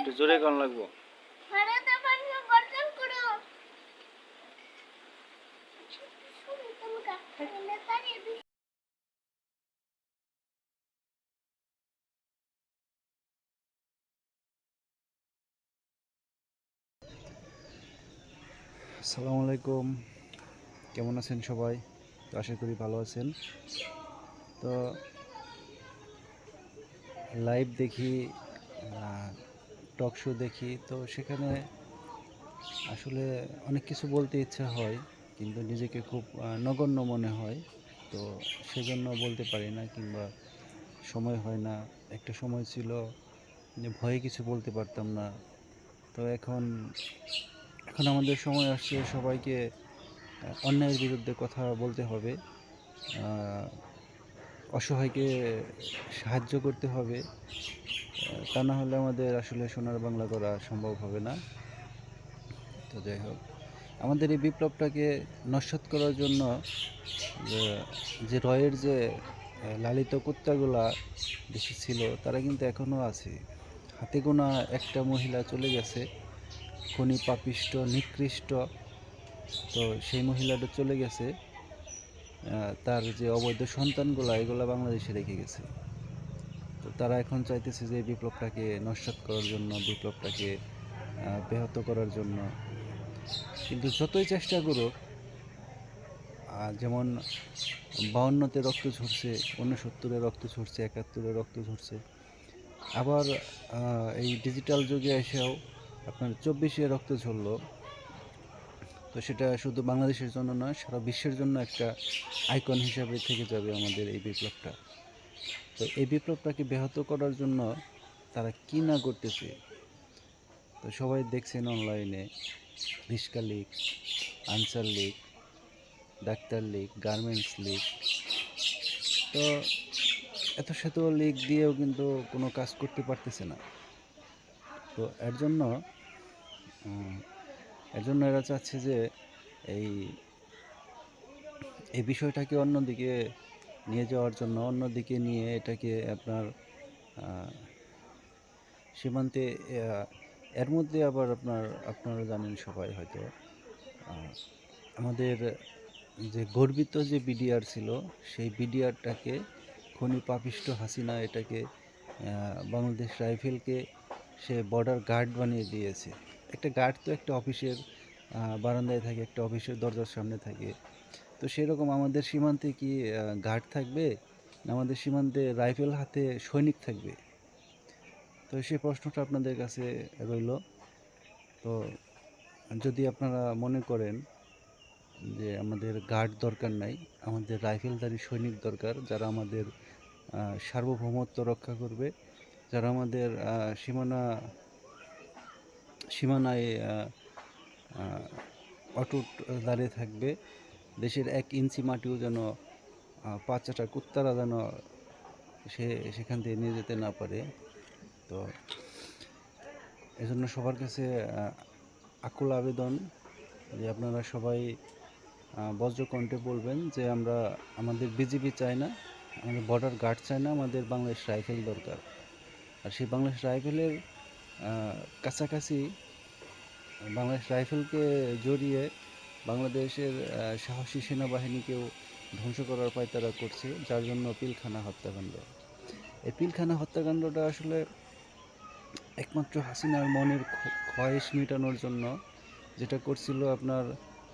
একটু জোরে গান লাগবো। আসসালামু আলাইকুম। কেমন আছেন সবাই? তো আশা করি ভালো আছেন। তো লাইভ দেখি টক শো দেখি, তো সেখানে আসলে অনেক কিছু বলতে ইচ্ছা হয়, কিন্তু নিজেকে খুব নগণ্য মনে হয়, তো সেজন্য বলতে পারি না, কিংবা সময় হয় না। একটা সময় ছিল ভয়ে কিছু বলতে পারতাম না। তো এখন এখন আমাদের সময় আসছে সবাইকে অন্যায়ের বিরুদ্ধে কথা বলতে হবে। অসহায়কে সাহায্য করতে হবে। তা না হলে আমাদের আসলে সোনার বাংলা করা সম্ভব হবে না। তো যাই হোক, আমাদের এই বিপ্লবটাকে নস্বাত করার জন্য যে- রয়ের যে লালিত কুত্তাগুলা বেশি ছিল, তারা কিন্তু এখনও আছে। হাতে গোনা একটা মহিলা চলে গেছে, খনি পাপিষ্ট, নিকৃষ্ট, তো সেই মহিলাটা চলে গেছে। তার যে অবৈধ সন্তানগুলো, এগুলো বাংলাদেশে রেখে গেছে। তো তারা এখন চাইতেছে যে বিপ্লবটাকে নস্বাত করার জন্য, বিপ্লবটাকে ব্যাহত করার জন্য। কিন্তু যতই চেষ্টা করুক যেমন বাউন্নতে রক্ত ঝরছে উনসত্তরে রক্ত ঝরছে, একাত্তরে রক্ত ঝরছে, আবার এই ডিজিটাল যুগে এসেও আপনার চব্বিশে রক্ত ঝরলো তো সেটা শুধু বাংলাদেশের জন্য নয়, সারা বিশ্বের জন্য একটা আইকন হিসাবে থেকে যাবে আমাদের এই বিপ্লবটা। তো এই বিপ্লবটাকে ব্যাহত করার জন্য তারা কি না করতেছে, তো সবাই দেখছেন অনলাইনে রিস্কা league Ansar league doctor league garments league তো এত শত লিগ দিয়েও কিন্তু কোনো কাজ করতে পারতেছে না। তো এর জন্য এর জন্য এরা চাচ্ছে যে এই এই বিষয়টাকে অন্যদিকে নিয়ে যাওয়ার জন্য, অন্যদিকে নিয়ে এটাকে আপনার সীমান্তে এর মধ্যে আবার আপনার, আপনারা জানেন সবাই হয়তো আমাদের যে গর্বিত যে বিডিআর ছিল, সেই বিডিআরটাকে খনি পাপিষ্ট হাসিনা এটাকে বাংলাদেশ রাইফেলকে সে বর্ডার গার্ড বানিয়ে দিয়েছে। একটা গার্ড তো একটা অফিসের বারান্দায় থাকে, একটা অফিসের দরজার সামনে থাকে। তো সেরকম আমাদের সীমান্তে কি গার্ড থাকবে? না আমাদের সীমান্তে রাইফেল হাতে সৈনিক থাকবে? তো সেই প্রশ্নটা আপনাদের কাছে রইল। তো যদি আপনারা মনে করেন যে আমাদের গার্ড দরকার নাই, আমাদের রাইফেলধারী সৈনিক দরকার, যারা আমাদের সার্বভৌমত্ব রক্ষা করবে, যারা আমাদের সীমানা সীমানায় অটুট দাঁড়িয়ে থাকবে। দেশের এক ইঞ্চি মাটিও যেন আহ, পাঁচ চারটা কুত্তারা যেন সে সেখান থেকে নিয়ে যেতে না পারে। তো এজন্য সবার কাছে আকুল আবেদন যে আপনারা সবাই বজ্রকণ্ঠে বলবেন যে আমরা আমাদের বিজিবি চাই না আমাদের বর্ডার গার্ড চাই না আমাদের বাংলাদেশ রাইফেল দরকার। আর সেই বাংলাদেশ রাইফেলের কাছাকাছি বাংলাদেশ রাইফেলকে জড়িয়ে বাংলাদেশের সাহসী সেনাবাহিনীকেও ধ্বংস করার পায়তারা করছে, যার জন্য পিলখানা হত্যাকাণ্ড। এই পিলখানা হত্যাকাণ্ডটা আসলে একমাত্র হাসিনার মনের খ- খয়েশ মেটানোর জন্য, যেটা করছিল আপনার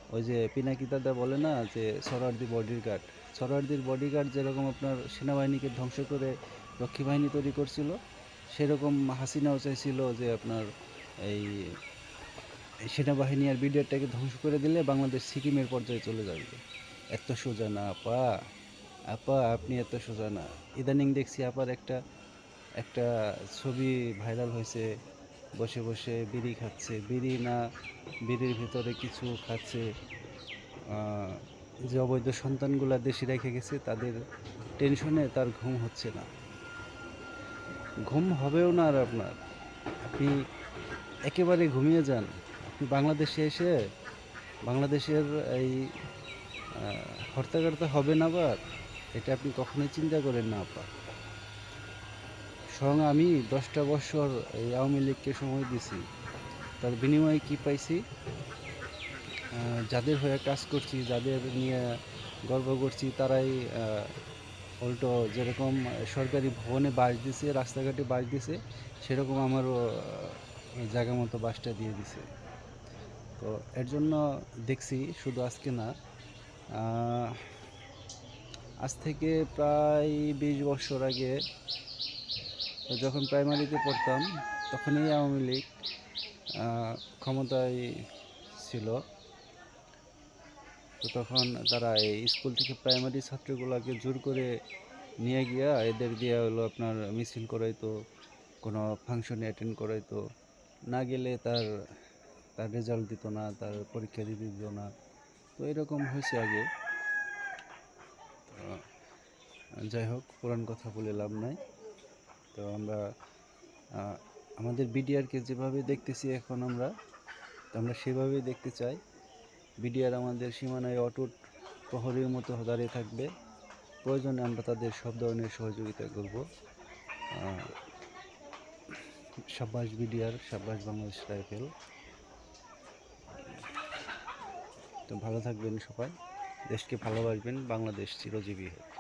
ওই যে পিনাকি দাদা বলে না, যে সরারদি বডির গার্ড সরারদির বডিগার্ড যেরকম আপনার সেনাবাহিনীকে ধ্বংস করে রক্ষী বাহিনী তৈরি করছিল সেরকম হাসিনাও চাইছিল যে আপনার এই সেনাবাহিনী আর বিডিআরটাকে ধ্বংস করে দিলে বাংলাদেশ সিকিমের পর্যায়ে চলে যাবে। এত সোজা না, আপা। আপা, আপনি এত সোজা না। ইদানিং দেখছি আপার একটা একটা ছবি ভাইরাল হয়েছে। বসে বসে বিড়ি খাচ্ছে। বিড়ি না, বিড়ির ভিতরে কিছু খাচ্ছে। যে অবৈধ সন্তানগুলা দেশে রেখে গেছে, তাদের টেনশনে তার ঘুম হচ্ছে না। ঘুম হবেও না আর আপনার। আপনি একেবারে ঘুমিয়ে যান। আপনি বাংলাদেশে এসে, বাংলাদেশের এই হর্তাকর্তা হবে না আবার এটা আপনি কখনোই চিন্তা করেন না, আপা। স্বয়ং আমি দশটা বছর এই আওয়ামী লীগকে সময় দিছি। তার বিনিময়ে কি পাইছি? যাদের হয়ে কাজ করছি, যাদের নিয়ে গর্ব করছি, তারাই উল্টো যেরকম সরকারি ভবনে বাস দিছে, রাস্তাঘাটে বাস দিছে, সেরকম আমারও জায়গা মতো বাসটা দিয়ে দিছে। তো এর জন্য দেখছি শুধু আজকে না আজ থেকে প্রায় বিশ বছর আগে যখন প্রাইমারিতে পড়তাম, তখনই আওয়ামী লীগ ক্ষমতায় ছিল। তো তখন তারা এই স্কুল থেকে প্রাইমারি ছাত্রগুলোকে জোর করে নিয়ে গিয়া এদের দিয়ে হলো আপনার মিছিল করাইতো, কোনো ফাংশনে অ্যাটেন্ড করাইতো। না গেলে তার তার রেজাল্ট দিত না, তার পরীক্ষা দিতে দিত না। তো এরকম হয়েছে আগে। যাই হোক, পুরান কথা বলে লাভ নাই। তো আমরা আমাদের বিডিআরকে যেভাবে দেখতেছি এখন আমরা, তো আমরা সেভাবেই দেখতে চাই। বিডিআর আমাদের সীমানায় অটুট প্রহরীর মতো দাঁড়িয়ে থাকবে। প্রয়োজনে আমরা তাদের সব ধরনের সহযোগিতা করব। সাব্বাস বিডিআর, সাব্বাস বাংলাদেশ রাইফেল। তো ভালো থাকবেন সবাই। দেশকে ভালোবাসবেন। বাংলাদেশ চিরজীবী হোক।